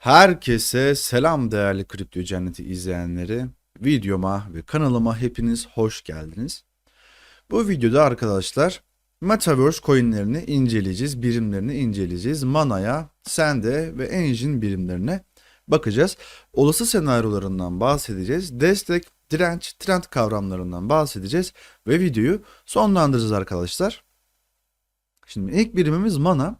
Herkese selam değerli Kripto Cenneti izleyenleri. Videoma ve kanalıma hepiniz hoş geldiniz. Bu videoda arkadaşlar Metaverse coinlerini inceleyeceğiz, birimlerini inceleyeceğiz. Mana'ya, Sende ve Engine birimlerine bakacağız. Olası senaryolarından bahsedeceğiz. Destek, direnç, trend kavramlarından bahsedeceğiz ve videoyu sonlandıracağız arkadaşlar. Şimdi ilk birimimiz Mana.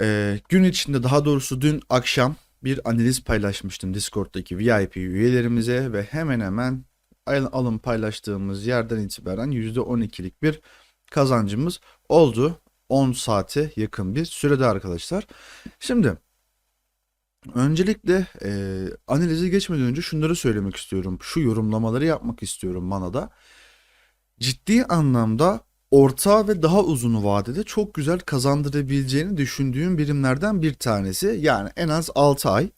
Ee, gün içinde daha doğrusu dün akşam bir analiz paylaşmıştım Discord'daki VIP üyelerimize ve hemen hemen al- alım paylaştığımız yerden itibaren %12'lik bir kazancımız oldu. 10 saate yakın bir sürede arkadaşlar. Şimdi öncelikle e, analize geçmeden önce şunları söylemek istiyorum. Şu yorumlamaları yapmak istiyorum Mana'da. Ciddi anlamda orta ve daha uzun vadede çok güzel kazandırabileceğini düşündüğüm birimlerden bir tanesi. Yani en az 6 ay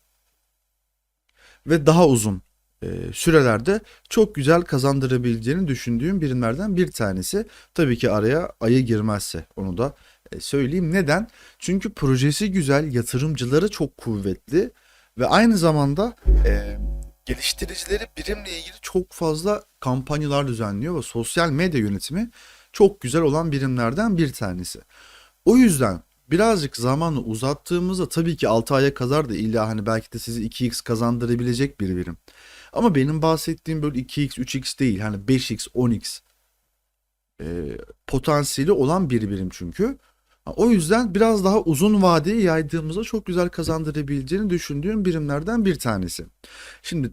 ve daha uzun e, sürelerde çok güzel kazandırabileceğini düşündüğüm birimlerden bir tanesi. Tabii ki araya ayı girmezse onu da e, söyleyeyim. Neden? Çünkü projesi güzel, yatırımcıları çok kuvvetli ve aynı zamanda e, geliştiricileri birimle ilgili çok fazla kampanyalar düzenliyor ve sosyal medya yönetimi çok güzel olan birimlerden bir tanesi. O yüzden birazcık zamanı uzattığımızda tabii ki 6 aya kadar da illa hani belki de sizi 2x kazandırabilecek bir birim. Ama benim bahsettiğim böyle 2x, 3x değil hani 5x, 10x e, potansiyeli olan bir birim çünkü. O yüzden biraz daha uzun vadeye yaydığımızda çok güzel kazandırabileceğini düşündüğüm birimlerden bir tanesi. Şimdi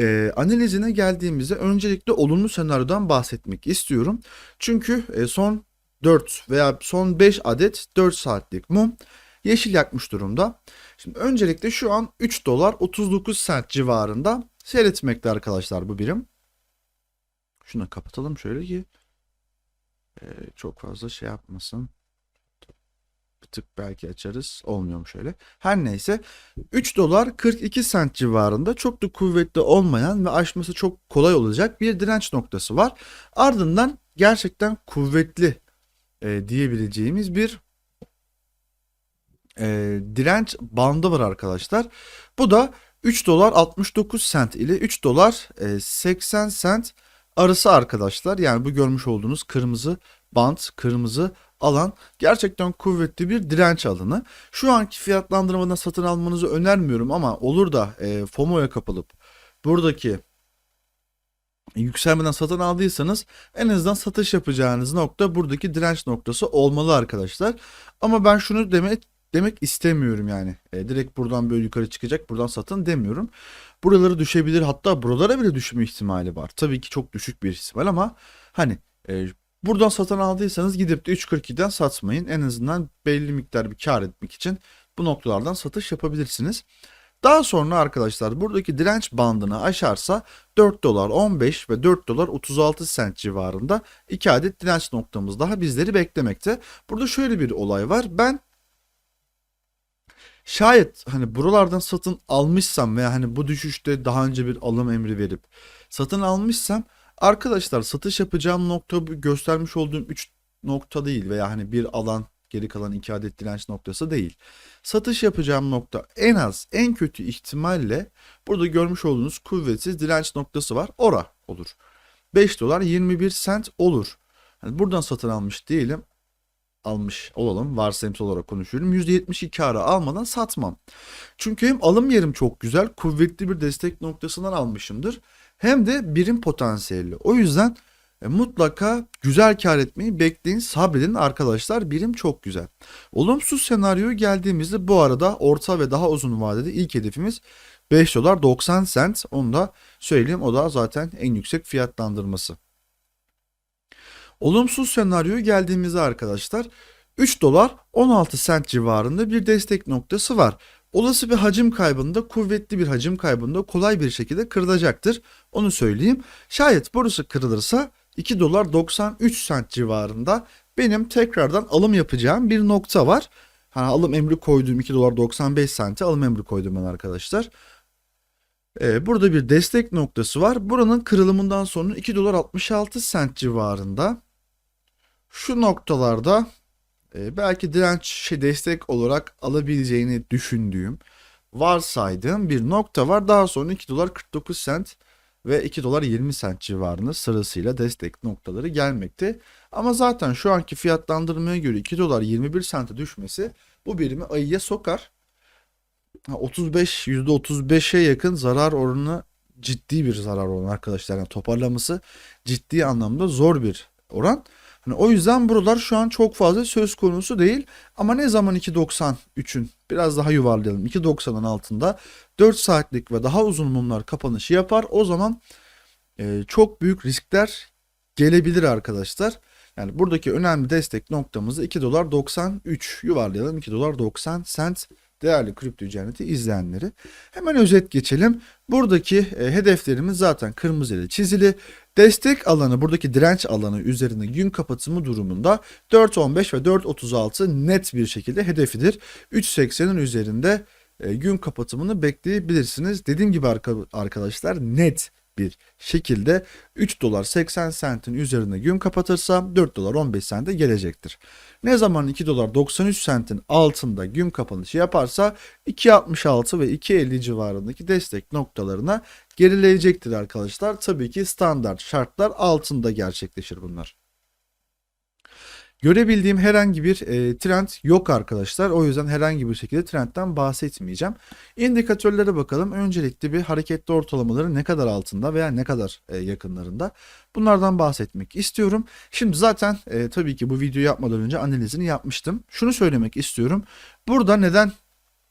e, analizine geldiğimizde öncelikle olumlu senaryodan bahsetmek istiyorum. Çünkü e, son 4 veya son 5 adet 4 saatlik mum yeşil yakmış durumda. Şimdi öncelikle şu an 3 dolar 39 sent civarında seyretmekte arkadaşlar bu birim. Şunu kapatalım şöyle ki e, çok fazla şey yapmasın. Bir tık belki açarız. Olmuyor şöyle. Her neyse 3 dolar 42 sent civarında çok da kuvvetli olmayan ve aşması çok kolay olacak bir direnç noktası var. Ardından gerçekten kuvvetli e, diyebileceğimiz bir e, direnç bandı var arkadaşlar. Bu da 3 dolar 69 sent ile 3 dolar e, 80 sent arası arkadaşlar. Yani bu görmüş olduğunuz kırmızı bant, kırmızı alan gerçekten kuvvetli bir direnç alanı. Şu anki fiyatlandırmadan satın almanızı önermiyorum ama olur da e, FOMO'ya kapılıp buradaki yükselmeden satın aldıysanız en azından satış yapacağınız nokta buradaki direnç noktası olmalı arkadaşlar. Ama ben şunu demek demek istemiyorum yani. E, direkt buradan böyle yukarı çıkacak buradan satın demiyorum. Buraları düşebilir hatta buralara bile düşme ihtimali var. Tabii ki çok düşük bir ihtimal ama hani e, buradan satın aldıysanız gidip de 3.42'den satmayın. En azından belli miktar bir kar etmek için bu noktalardan satış yapabilirsiniz. Daha sonra arkadaşlar buradaki direnç bandını aşarsa 4 dolar 15 ve 4 dolar 36 sent civarında 2 adet direnç noktamız daha bizleri beklemekte. Burada şöyle bir olay var. Ben şayet hani buralardan satın almışsam veya hani bu düşüşte daha önce bir alım emri verip satın almışsam arkadaşlar satış yapacağım nokta göstermiş olduğum 3 nokta değil veya hani bir alan geri kalan 2 adet direnç noktası değil. Satış yapacağım nokta en az en kötü ihtimalle burada görmüş olduğunuz kuvvetsiz direnç noktası var. Ora olur. 5 dolar 21 sent olur. Hani buradan satın almış değilim. Almış olalım. Varsayımsal olarak konuşuyorum. %72 kârı almadan satmam. Çünkü hem alım yerim çok güzel, kuvvetli bir destek noktasından almışımdır. Hem de birim potansiyelli. O yüzden e, mutlaka güzel kar etmeyi bekleyin, sabredin arkadaşlar. Birim çok güzel. Olumsuz senaryoya geldiğimizde bu arada orta ve daha uzun vadede ilk hedefimiz 5 dolar 90 sent. Onu da söyleyeyim. O da zaten en yüksek fiyatlandırması. Olumsuz senaryoya geldiğimizde arkadaşlar 3 dolar 16 sent civarında bir destek noktası var. Olası bir hacim kaybında, kuvvetli bir hacim kaybında kolay bir şekilde kırılacaktır. Onu söyleyeyim. Şayet burası kırılırsa 2 dolar 93 sent civarında benim tekrardan alım yapacağım bir nokta var. Hani alım emri koyduğum 2 dolar 95 sente alım emri koydum ben arkadaşlar. Ee, burada bir destek noktası var. Buranın kırılımından sonra 2 dolar 66 sent civarında şu noktalarda e, belki direnç şey, destek olarak alabileceğini düşündüğüm varsaydığım bir nokta var. Daha sonra 2 dolar 49 sent ve 2 dolar 20 sent civarında sırasıyla destek noktaları gelmekte. Ama zaten şu anki fiyatlandırmaya göre 2 dolar 21 sente düşmesi bu birimi ayıya sokar. Ha, 35 %35'e yakın zarar oranı ciddi bir zarar oranı arkadaşlar. Yani toparlaması ciddi anlamda zor bir oran. Hani o yüzden buralar şu an çok fazla söz konusu değil. Ama ne zaman 2.93'ün biraz daha yuvarlayalım. 2.90'ın altında 4 saatlik ve daha uzun mumlar kapanışı yapar. O zaman e, çok büyük riskler gelebilir arkadaşlar. Yani buradaki önemli destek noktamızı 2 dolar 93 yuvarlayalım. 2 dolar 90 sent değerli kripto cenneti izleyenleri. Hemen özet geçelim. Buradaki e, hedeflerimiz zaten kırmızı ile çizili. Destek alanı buradaki direnç alanı üzerinde gün kapatımı durumunda 4.15 ve 4.36 net bir şekilde hedefidir. 3.80'in üzerinde e, gün kapatımını bekleyebilirsiniz. Dediğim gibi arka- arkadaşlar net bir şekilde 3 dolar 80 sentin üzerinde gün kapatırsa 4 dolar 15 sente gelecektir. Ne zaman 2 dolar 93 sentin altında gün kapanışı yaparsa 2.66 ve 2.50 civarındaki destek noktalarına gerileyecektir arkadaşlar. Tabii ki standart şartlar altında gerçekleşir bunlar. Görebildiğim herhangi bir e, trend yok arkadaşlar. O yüzden herhangi bir şekilde trendten bahsetmeyeceğim. İndikatörlere bakalım. Öncelikle bir hareketli ortalamaları ne kadar altında veya ne kadar e, yakınlarında. Bunlardan bahsetmek istiyorum. Şimdi zaten e, tabii ki bu videoyu yapmadan önce analizini yapmıştım. Şunu söylemek istiyorum. Burada neden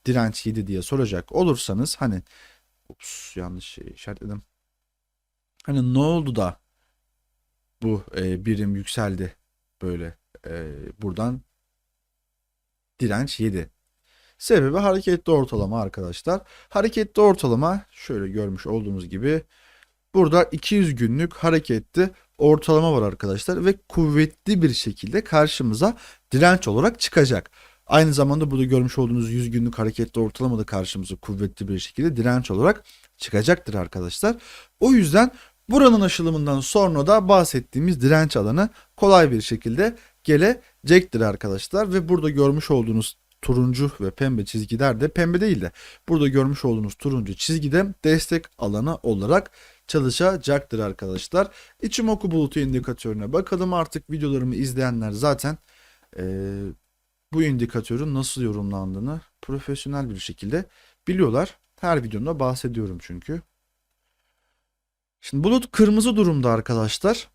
direnç yedi diye soracak olursanız hani ups yanlış şey işaretledim. Hani ne oldu da bu e, birim yükseldi böyle e, buradan direnç yedi. Sebebi hareketli ortalama arkadaşlar. Hareketli ortalama şöyle görmüş olduğunuz gibi burada 200 günlük hareketli ortalama var arkadaşlar ve kuvvetli bir şekilde karşımıza direnç olarak çıkacak. Aynı zamanda burada görmüş olduğunuz 100 günlük hareketli ortalama da karşımıza kuvvetli bir şekilde direnç olarak çıkacaktır arkadaşlar. O yüzden buranın aşılımından sonra da bahsettiğimiz direnç alanı kolay bir şekilde gelecektir arkadaşlar. Ve burada görmüş olduğunuz turuncu ve pembe çizgiler de pembe değil de burada görmüş olduğunuz turuncu çizgide destek alanı olarak çalışacaktır arkadaşlar. İçimoku bulutu indikatörüne bakalım artık videolarımı izleyenler zaten eee, bu indikatörün nasıl yorumlandığını profesyonel bir şekilde biliyorlar. Her videomda bahsediyorum çünkü. Şimdi bulut kırmızı durumda arkadaşlar.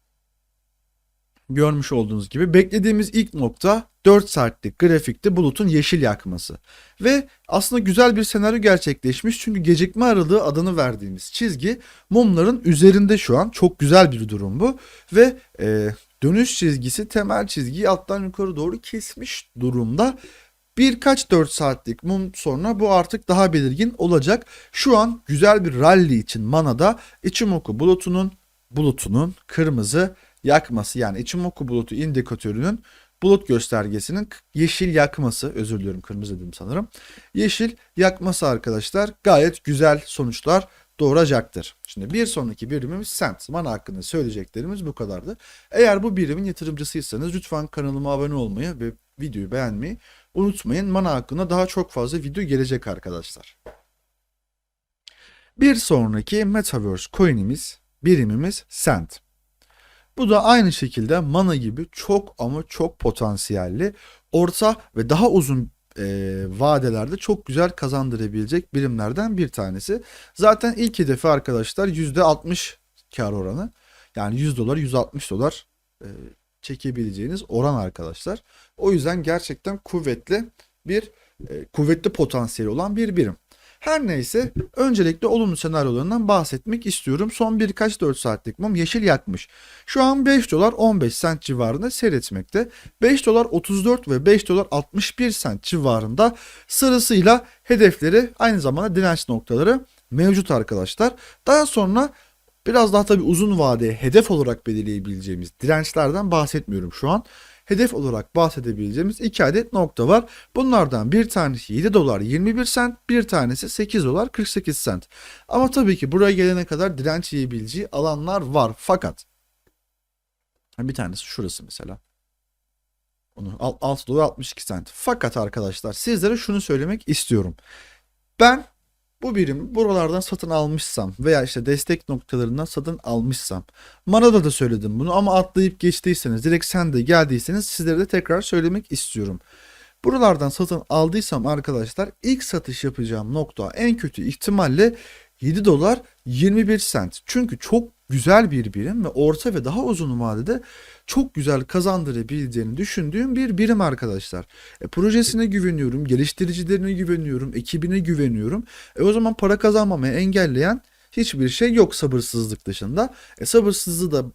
Görmüş olduğunuz gibi beklediğimiz ilk nokta 4 saatlik grafikte bulutun yeşil yakması. Ve aslında güzel bir senaryo gerçekleşmiş çünkü gecikme aralığı adını verdiğimiz çizgi mumların üzerinde şu an. Çok güzel bir durum bu. Ve e, dönüş çizgisi temel çizgiyi alttan yukarı doğru kesmiş durumda. Birkaç 4 saatlik mum sonra bu artık daha belirgin olacak. Şu an güzel bir rally için manada Ichimoku bulutunun bulutunun kırmızı yakması yani Ichimoku bulutu indikatörünün bulut göstergesinin yeşil yakması özür diliyorum kırmızı dedim sanırım. Yeşil yakması arkadaşlar gayet güzel sonuçlar doğuracaktır. Şimdi bir sonraki birimimiz Sent. Mana hakkında söyleyeceklerimiz bu kadardı. Eğer bu birimin yatırımcısıysanız lütfen kanalıma abone olmayı ve videoyu beğenmeyi unutmayın. Mana hakkında daha çok fazla video gelecek arkadaşlar. Bir sonraki Metaverse coin'imiz, birimimiz Sent. Bu da aynı şekilde mana gibi çok ama çok potansiyelli, orta ve daha uzun e, vadelerde çok güzel kazandırabilecek birimlerden bir tanesi. Zaten ilk hedefi arkadaşlar %60 kar oranı. Yani 100 dolar 160 dolar e, çekebileceğiniz oran arkadaşlar. O yüzden gerçekten kuvvetli bir e, kuvvetli potansiyeli olan bir birim. Her neyse öncelikle olumlu senaryolarından bahsetmek istiyorum. Son birkaç 4 saatlik mum yeşil yakmış. Şu an 5 dolar 15 sent civarında seyretmekte. 5 dolar 34 ve 5 dolar 61 sent civarında sırasıyla hedefleri aynı zamanda direnç noktaları mevcut arkadaşlar. Daha sonra biraz daha tabii uzun vadeye hedef olarak belirleyebileceğimiz dirençlerden bahsetmiyorum şu an hedef olarak bahsedebileceğimiz iki adet nokta var. Bunlardan bir tanesi 7 dolar 21 sent, bir tanesi 8 dolar 48 sent. Ama tabii ki buraya gelene kadar direnç yiyebileceği alanlar var. Fakat bir tanesi şurası mesela. Onu al- 6 dolar 62 sent. Fakat arkadaşlar sizlere şunu söylemek istiyorum. Ben bu birim buralardan satın almışsam veya işte destek noktalarından satın almışsam Manada da söyledim bunu ama atlayıp geçtiyseniz direkt sen de geldiyseniz sizlere de tekrar söylemek istiyorum. Buralardan satın aldıysam arkadaşlar ilk satış yapacağım nokta en kötü ihtimalle 7 dolar 21 sent. Çünkü çok güzel bir birim ve orta ve daha uzun vadede çok güzel kazandırabileceğini düşündüğüm bir birim arkadaşlar. E, projesine güveniyorum, geliştiricilerine güveniyorum, ekibine güveniyorum. E, o zaman para kazanmamayı engelleyen hiçbir şey yok sabırsızlık dışında. E, sabırsızlığı da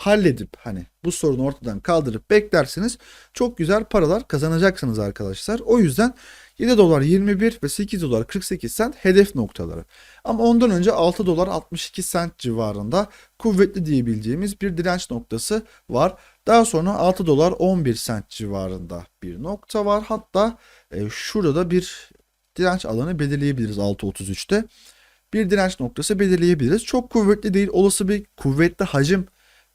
halledip hani bu sorunu ortadan kaldırıp beklerseniz çok güzel paralar kazanacaksınız arkadaşlar. O yüzden 7 dolar 21 ve 8 dolar 48 sent hedef noktaları. Ama ondan önce 6 dolar 62 sent civarında kuvvetli diyebileceğimiz bir direnç noktası var. Daha sonra 6 dolar 11 sent civarında bir nokta var. Hatta e, şurada da bir direnç alanı belirleyebiliriz 6.33'te. Bir direnç noktası belirleyebiliriz. Çok kuvvetli değil. Olası bir kuvvetli hacim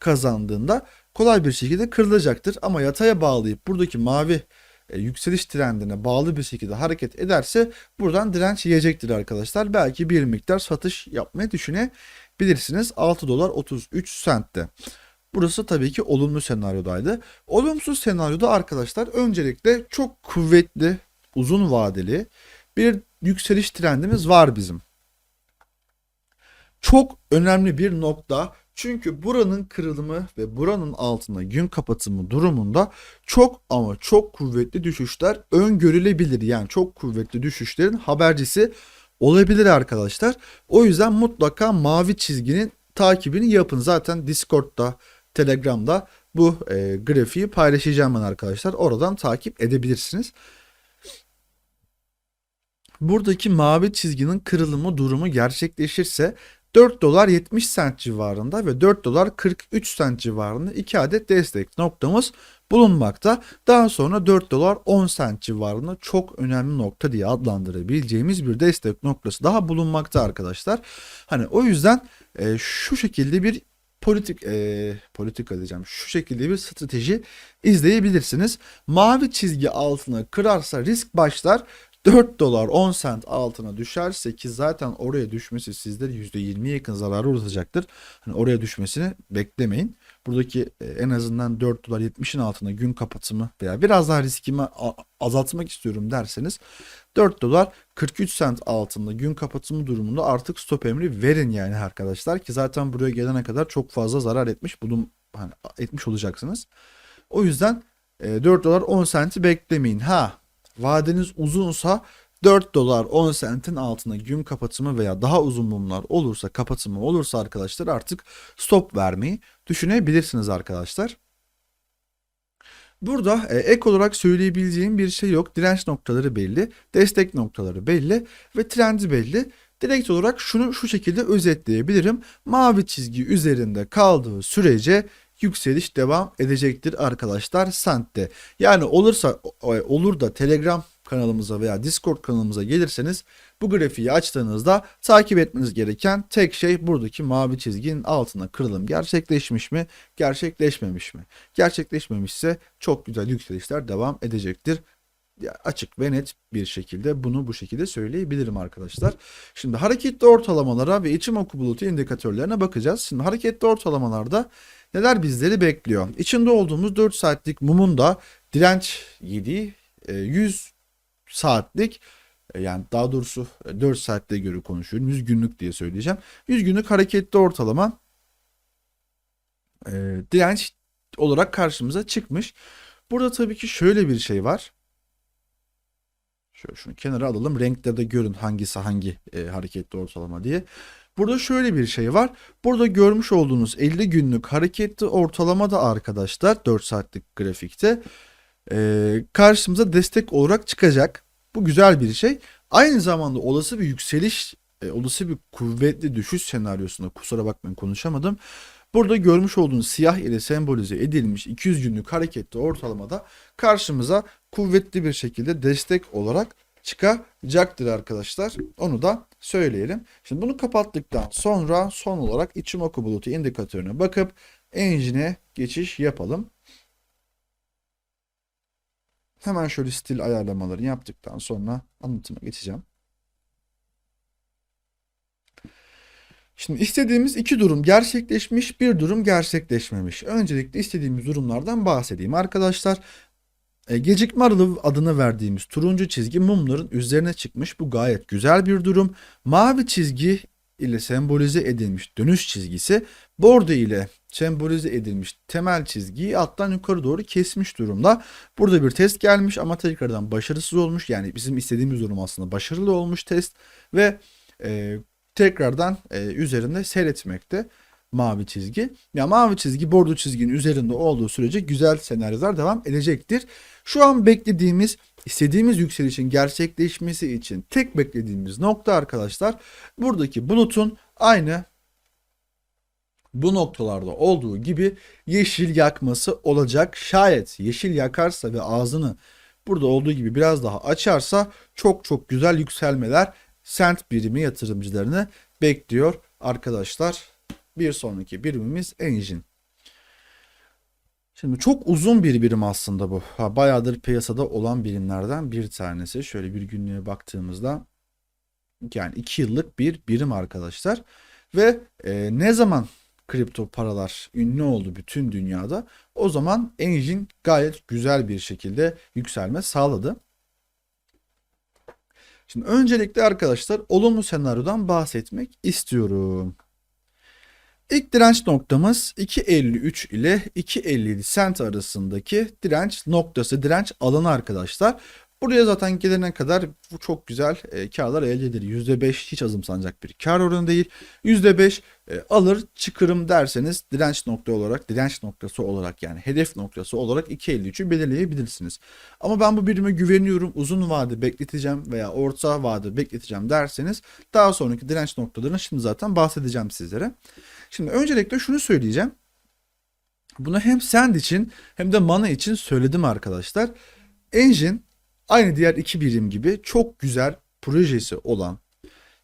kazandığında kolay bir şekilde kırılacaktır. Ama yataya bağlayıp buradaki mavi e, yükseliş trendine bağlı bir şekilde hareket ederse buradan direnç yiyecektir arkadaşlar. Belki bir miktar satış yapmayı düşünebilirsiniz. 6 dolar 33 sentte. Burası tabii ki olumlu senaryodaydı. Olumsuz senaryoda arkadaşlar öncelikle çok kuvvetli, uzun vadeli bir yükseliş trendimiz var bizim. Çok önemli bir nokta. Çünkü buranın kırılımı ve buranın altında gün kapatımı durumunda çok ama çok kuvvetli düşüşler öngörülebilir. Yani çok kuvvetli düşüşlerin habercisi olabilir arkadaşlar. O yüzden mutlaka mavi çizginin takibini yapın. Zaten Discord'da, Telegram'da bu e, grafiği paylaşacağım ben arkadaşlar. Oradan takip edebilirsiniz. Buradaki mavi çizginin kırılımı durumu gerçekleşirse 4 dolar 70 sent civarında ve 4 dolar 43 sent civarında iki adet destek noktamız bulunmakta. Daha sonra 4 dolar 10 sent civarında çok önemli nokta diye adlandırabileceğimiz bir destek noktası daha bulunmakta arkadaşlar. Hani o yüzden e, şu şekilde bir politik e, politika diyeceğim. Şu şekilde bir strateji izleyebilirsiniz. Mavi çizgi altına kırarsa risk başlar. 4 dolar 10 sent altına düşerse ki zaten oraya düşmesi sizleri %20'ye yakın zararı uğratacaktır. Hani oraya düşmesini beklemeyin. Buradaki e, en azından 4 dolar 70'in altında gün kapatımı veya biraz daha riskimi azaltmak istiyorum derseniz 4 dolar 43 sent altında gün kapatımı durumunda artık stop emri verin yani arkadaşlar ki zaten buraya gelene kadar çok fazla zarar etmiş bulun hani etmiş olacaksınız. O yüzden e, 4 dolar 10 senti beklemeyin. Ha vadeniz uzunsa 4 dolar 10 sentin altına gün kapatımı veya daha uzun mumlar olursa kapatımı olursa arkadaşlar artık stop vermeyi düşünebilirsiniz arkadaşlar. Burada e, ek olarak söyleyebileceğim bir şey yok. Direnç noktaları belli, destek noktaları belli ve trendi belli. Direkt olarak şunu şu şekilde özetleyebilirim. Mavi çizgi üzerinde kaldığı sürece yükseliş devam edecektir arkadaşlar sentte. Yani olursa olur da Telegram kanalımıza veya Discord kanalımıza gelirseniz bu grafiği açtığınızda takip etmeniz gereken tek şey buradaki mavi çizginin altına kırılım gerçekleşmiş mi, gerçekleşmemiş mi? Gerçekleşmemişse çok güzel yükselişler devam edecektir. Açık ve net bir şekilde bunu bu şekilde söyleyebilirim arkadaşlar. Şimdi hareketli ortalamalara ve içim oku bulutu indikatörlerine bakacağız. Şimdi hareketli ortalamalarda neler bizleri bekliyor? İçinde olduğumuz 4 saatlik mumun da direnç yediği e, 100 saatlik e, yani daha doğrusu 4 saatte göre konuşuyorum. 100 günlük diye söyleyeceğim. 100 günlük hareketli ortalama e, direnç olarak karşımıza çıkmış. Burada tabii ki şöyle bir şey var. Şöyle şunu kenara alalım. Renklerde görün hangisi hangi e, hareketli ortalama diye. Burada şöyle bir şey var. Burada görmüş olduğunuz 50 günlük hareketli ortalama da arkadaşlar 4 saatlik grafikte karşımıza destek olarak çıkacak. Bu güzel bir şey. Aynı zamanda olası bir yükseliş, olası bir kuvvetli düşüş senaryosunda kusura bakmayın konuşamadım. Burada görmüş olduğunuz siyah ile sembolize edilmiş 200 günlük hareketli ortalamada karşımıza kuvvetli bir şekilde destek olarak çıkacaktır arkadaşlar. Onu da söyleyelim. Şimdi bunu kapattıktan sonra son olarak Ichimoku bulutu indikatörüne bakıp engine'e geçiş yapalım. Hemen şöyle stil ayarlamalarını yaptıktan sonra anlatıma geçeceğim. Şimdi istediğimiz iki durum gerçekleşmiş, bir durum gerçekleşmemiş. Öncelikle istediğimiz durumlardan bahsedeyim arkadaşlar. E, gecikme aralığı adını verdiğimiz turuncu çizgi mumların üzerine çıkmış. Bu gayet güzel bir durum. Mavi çizgi ile sembolize edilmiş dönüş çizgisi bordo ile sembolize edilmiş temel çizgiyi alttan yukarı doğru kesmiş durumda. Burada bir test gelmiş ama tekrardan başarısız olmuş. Yani bizim istediğimiz durum aslında başarılı olmuş test ve e, tekrardan e, üzerinde seyretmekte mavi çizgi. Ya mavi çizgi bordo çizginin üzerinde olduğu sürece güzel senaryolar devam edecektir. Şu an beklediğimiz, istediğimiz yükselişin gerçekleşmesi için tek beklediğimiz nokta arkadaşlar buradaki bulutun aynı bu noktalarda olduğu gibi yeşil yakması olacak. Şayet yeşil yakarsa ve ağzını burada olduğu gibi biraz daha açarsa çok çok güzel yükselmeler sent birimi yatırımcılarını bekliyor arkadaşlar. Bir sonraki birimimiz Engine. Şimdi çok uzun bir birim aslında bu. Ha, bayağıdır piyasada olan birimlerden bir tanesi. Şöyle bir günlüğe baktığımızda yani 2 yıllık bir birim arkadaşlar. Ve e, ne zaman kripto paralar ünlü oldu bütün dünyada o zaman Engine gayet güzel bir şekilde yükselme sağladı. Şimdi öncelikle arkadaşlar olumlu senaryodan bahsetmek istiyorum. İlk direnç noktamız 2.53 ile 2.57 sent arasındaki direnç noktası, direnç alanı arkadaşlar. Buraya zaten gelene kadar bu çok güzel e, karlar elde edilir. %5 hiç azımsanacak bir kar oranı değil. %5 e, alır çıkırım derseniz direnç nokta olarak, direnç noktası olarak yani hedef noktası olarak 2.53'ü belirleyebilirsiniz. Ama ben bu birime güveniyorum uzun vade bekleteceğim veya orta vade bekleteceğim derseniz daha sonraki direnç noktalarını şimdi zaten bahsedeceğim sizlere. Şimdi öncelikle şunu söyleyeceğim. Bunu hem Send için hem de Mana için söyledim arkadaşlar. Engine aynı diğer iki birim gibi çok güzel projesi olan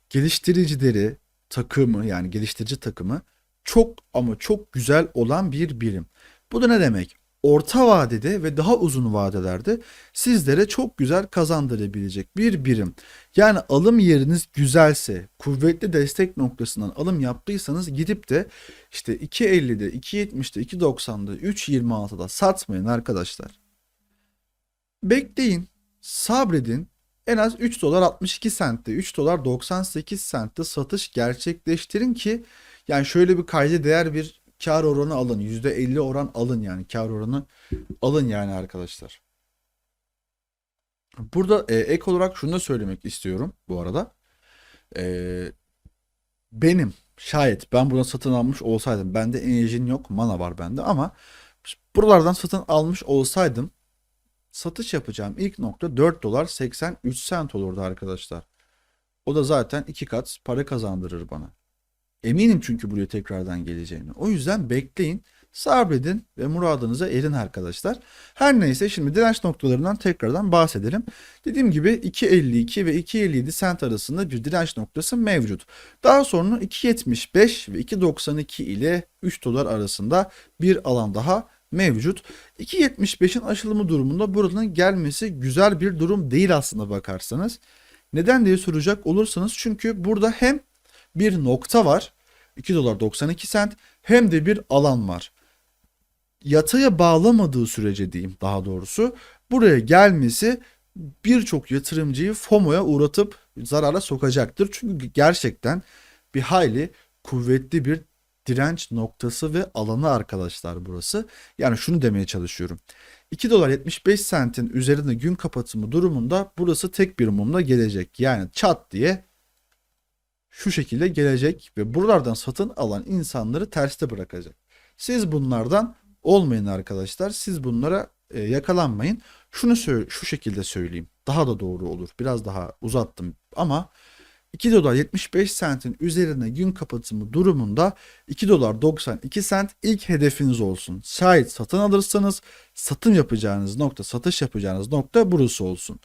geliştiricileri takımı yani geliştirici takımı çok ama çok güzel olan bir birim. Bu da ne demek? Orta vadede ve daha uzun vadelerde sizlere çok güzel kazandırabilecek bir birim. Yani alım yeriniz güzelse, kuvvetli destek noktasından alım yaptıysanız gidip de işte 2.50'de, 2.70'de, 2.90'da, 3.26'da satmayın arkadaşlar. Bekleyin, sabredin. En az 3 dolar 62 sentte, 3 dolar 98 sentte satış gerçekleştirin ki yani şöyle bir kayda değer bir kar oranı alın. %50 oran alın yani. Kar oranı alın yani arkadaşlar. Burada e, ek olarak şunu da söylemek istiyorum bu arada. E, benim şayet ben buna satın almış olsaydım. Bende engine yok. Mana var bende ama buralardan satın almış olsaydım satış yapacağım ilk nokta 4 dolar 83 sent olurdu arkadaşlar. O da zaten iki kat para kazandırır bana. Eminim çünkü buraya tekrardan geleceğini. O yüzden bekleyin, sabredin ve muradınıza erin arkadaşlar. Her neyse şimdi direnç noktalarından tekrardan bahsedelim. Dediğim gibi 2.52 ve 2.57 sent arasında bir direnç noktası mevcut. Daha sonra 2.75 ve 2.92 ile 3 dolar arasında bir alan daha mevcut. 2.75'in aşılımı durumunda buranın gelmesi güzel bir durum değil aslında bakarsanız. Neden diye soracak olursanız çünkü burada hem bir nokta var. 2 dolar 92 sent hem de bir alan var. Yataya bağlamadığı sürece diyeyim daha doğrusu buraya gelmesi birçok yatırımcıyı FOMO'ya uğratıp zarara sokacaktır. Çünkü gerçekten bir hayli kuvvetli bir direnç noktası ve alanı arkadaşlar burası. Yani şunu demeye çalışıyorum. 2 dolar 75 sentin üzerinde gün kapatımı durumunda burası tek bir mumla gelecek. Yani çat diye şu şekilde gelecek ve buralardan satın alan insanları terste bırakacak. Siz bunlardan olmayın arkadaşlar. Siz bunlara e, yakalanmayın. Şunu şu şekilde söyleyeyim. Daha da doğru olur. Biraz daha uzattım ama 2 dolar 75 sentin üzerine gün kapatımı durumunda 2 dolar 92 sent ilk hedefiniz olsun. Şayet satın alırsanız satım yapacağınız nokta, satış yapacağınız nokta burası olsun.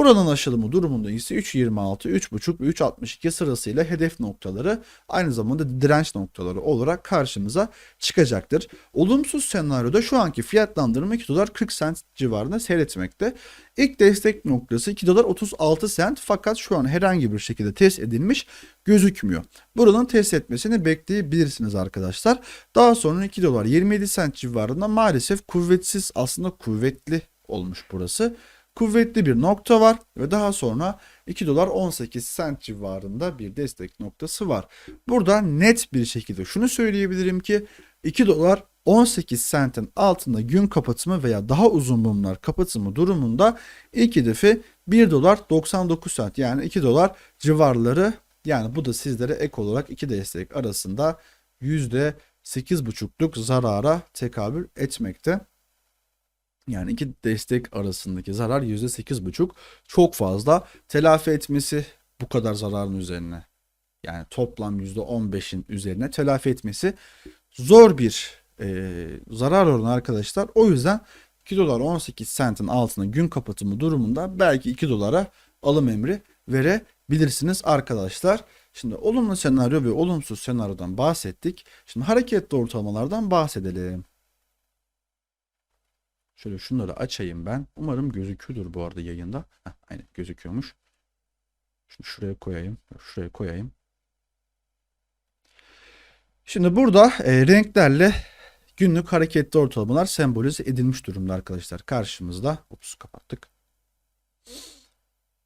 Buranın aşılımı durumunda ise 3.26, 3.5 ve 3.62 sırasıyla hedef noktaları aynı zamanda direnç noktaları olarak karşımıza çıkacaktır. Olumsuz senaryoda şu anki fiyatlandırma 2 dolar 40 sent civarında seyretmekte. İlk destek noktası 2 dolar 36 sent fakat şu an herhangi bir şekilde test edilmiş gözükmüyor. Buranın test etmesini bekleyebilirsiniz arkadaşlar. Daha sonra 2 dolar 27 sent civarında maalesef kuvvetsiz aslında kuvvetli olmuş burası. Kuvvetli bir nokta var ve daha sonra 2 dolar 18 sent civarında bir destek noktası var. Burada net bir şekilde şunu söyleyebilirim ki 2 dolar 18 sentin altında gün kapatımı veya daha uzun mumlar kapatımı durumunda ilk hedefi 1 dolar 99 sent yani 2 dolar civarları yani bu da sizlere ek olarak iki destek arasında %8,5'luk zarara tekabül etmekte. Yani iki destek arasındaki zarar %8,5 çok fazla. Telafi etmesi bu kadar zararın üzerine yani toplam %15'in üzerine telafi etmesi zor bir e, zarar oranı arkadaşlar. O yüzden 2 dolar 18 sentin altına gün kapatımı durumunda belki 2 dolara alım emri verebilirsiniz arkadaşlar. Şimdi olumlu senaryo ve olumsuz senaryodan bahsettik. Şimdi hareketli ortalamalardan bahsedelim. Şöyle şunları açayım ben. Umarım gözüküyordur bu arada yayında. Heh, aynen gözüküyormuş. Şunu şuraya koyayım. Şuraya koyayım. Şimdi burada e, renklerle günlük hareketli ortalamalar sembolize edilmiş durumda arkadaşlar. Karşımızda. Ups kapattık.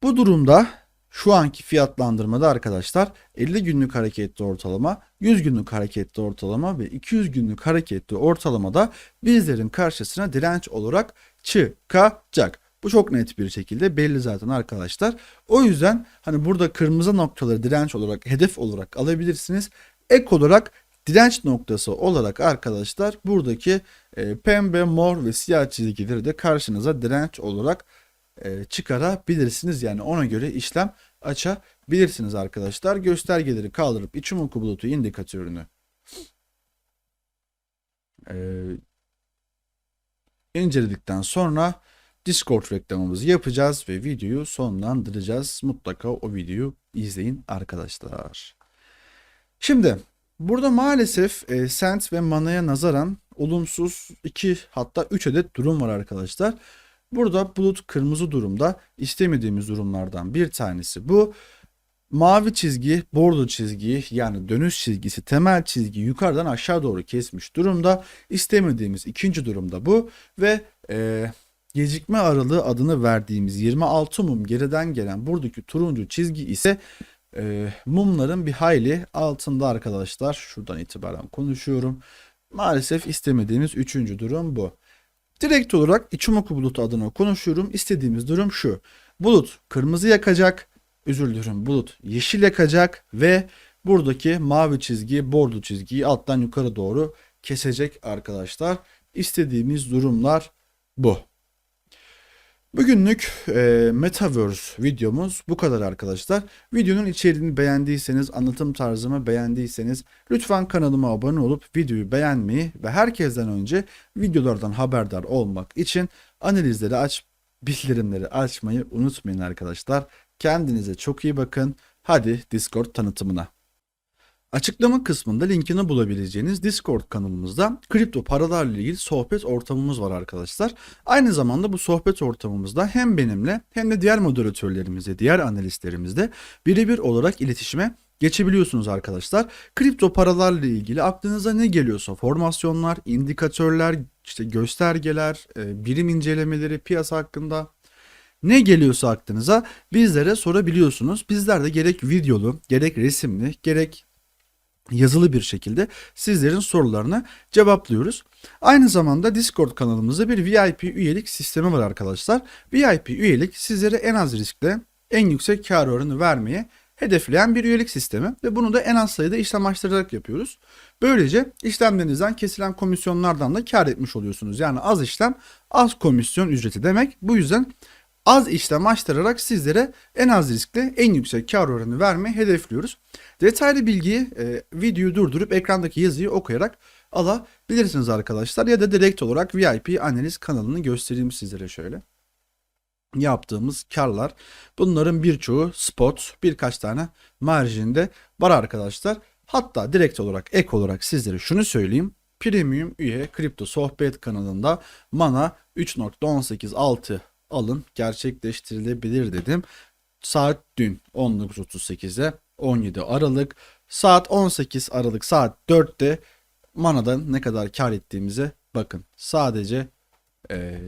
Bu durumda şu anki fiyatlandırmada arkadaşlar 50 günlük hareketli ortalama, 100 günlük hareketli ortalama ve 200 günlük hareketli ortalamada bizlerin karşısına direnç olarak çıkacak. Bu çok net bir şekilde belli zaten arkadaşlar. O yüzden hani burada kırmızı noktaları direnç olarak hedef olarak alabilirsiniz. Ek olarak direnç noktası olarak arkadaşlar buradaki e, pembe, mor ve siyah çizgileri de karşınıza direnç olarak çıkarabilirsiniz. Yani ona göre işlem açabilirsiniz arkadaşlar. Göstergeleri kaldırıp Ichimoku bulutu indikatörünü e, inceledikten sonra Discord reklamımızı yapacağız ve videoyu sonlandıracağız. Mutlaka o videoyu izleyin arkadaşlar. Şimdi burada maalesef e, Sent ve Mana'ya nazaran olumsuz 2 hatta 3 adet durum var arkadaşlar. Burada bulut kırmızı durumda istemediğimiz durumlardan bir tanesi bu. Mavi çizgi, bordo çizgiyi yani dönüş çizgisi, temel çizgi yukarıdan aşağı doğru kesmiş durumda. İstemediğimiz ikinci durumda bu ve e, gecikme aralığı adını verdiğimiz 26 mum geriden gelen buradaki turuncu çizgi ise e, mumların bir hayli altında arkadaşlar. Şuradan itibaren konuşuyorum. Maalesef istemediğimiz üçüncü durum bu. Direkt olarak Ichimoku bulutu adına konuşuyorum. İstediğimiz durum şu. Bulut kırmızı yakacak. Özür dilerim bulut yeşil yakacak ve buradaki mavi çizgi, bordo çizgiyi alttan yukarı doğru kesecek arkadaşlar. İstediğimiz durumlar bu. Bugünlük e, Metaverse videomuz bu kadar arkadaşlar. Videonun içeriğini beğendiyseniz, anlatım tarzımı beğendiyseniz lütfen kanalıma abone olup videoyu beğenmeyi ve herkesten önce videolardan haberdar olmak için analizleri aç, bildirimleri açmayı unutmayın arkadaşlar. Kendinize çok iyi bakın. Hadi Discord tanıtımına. Açıklama kısmında linkini bulabileceğiniz Discord kanalımızda kripto paralarla ilgili sohbet ortamımız var arkadaşlar. Aynı zamanda bu sohbet ortamımızda hem benimle hem de diğer moderatörlerimizle, diğer analistlerimizle birebir olarak iletişime geçebiliyorsunuz arkadaşlar. Kripto paralarla ilgili aklınıza ne geliyorsa formasyonlar, indikatörler, işte göstergeler, e, birim incelemeleri, piyasa hakkında ne geliyorsa aklınıza bizlere sorabiliyorsunuz. Bizler de gerek videolu, gerek resimli, gerek yazılı bir şekilde sizlerin sorularını cevaplıyoruz. Aynı zamanda Discord kanalımızda bir VIP üyelik sistemi var arkadaşlar. VIP üyelik sizlere en az riskle en yüksek kar oranı vermeye hedefleyen bir üyelik sistemi ve bunu da en az sayıda işlem açtırarak yapıyoruz. Böylece işlemlerinizden kesilen komisyonlardan da kar etmiş oluyorsunuz. Yani az işlem az komisyon ücreti demek. Bu yüzden az işlem açtırarak sizlere en az riskle en yüksek kar oranı vermeyi hedefliyoruz. Detaylı bilgiyi e, videoyu durdurup ekrandaki yazıyı okuyarak alabilirsiniz arkadaşlar. Ya da direkt olarak VIP analiz kanalını göstereyim sizlere şöyle. yaptığımız karlar. Bunların birçoğu spot, birkaç tane marjinde var arkadaşlar. Hatta direkt olarak ek olarak sizlere şunu söyleyeyim. Premium üye kripto sohbet kanalında mana 3.186 alın gerçekleştirilebilir dedim. Saat dün 19.38'de 17 Aralık saat 18 Aralık saat 4'te Mana'dan ne kadar kar ettiğimize bakın. Sadece e,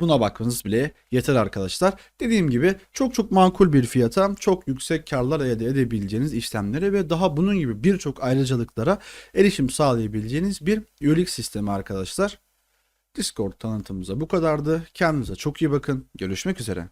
buna bakmanız bile yeter arkadaşlar. Dediğim gibi çok çok makul bir fiyata çok yüksek karlar elde edebileceğiniz işlemlere ve daha bunun gibi birçok ayrıcalıklara erişim sağlayabileceğiniz bir üyelik sistemi arkadaşlar. Discord tanıtımımıza bu kadardı. Kendinize çok iyi bakın. Görüşmek üzere.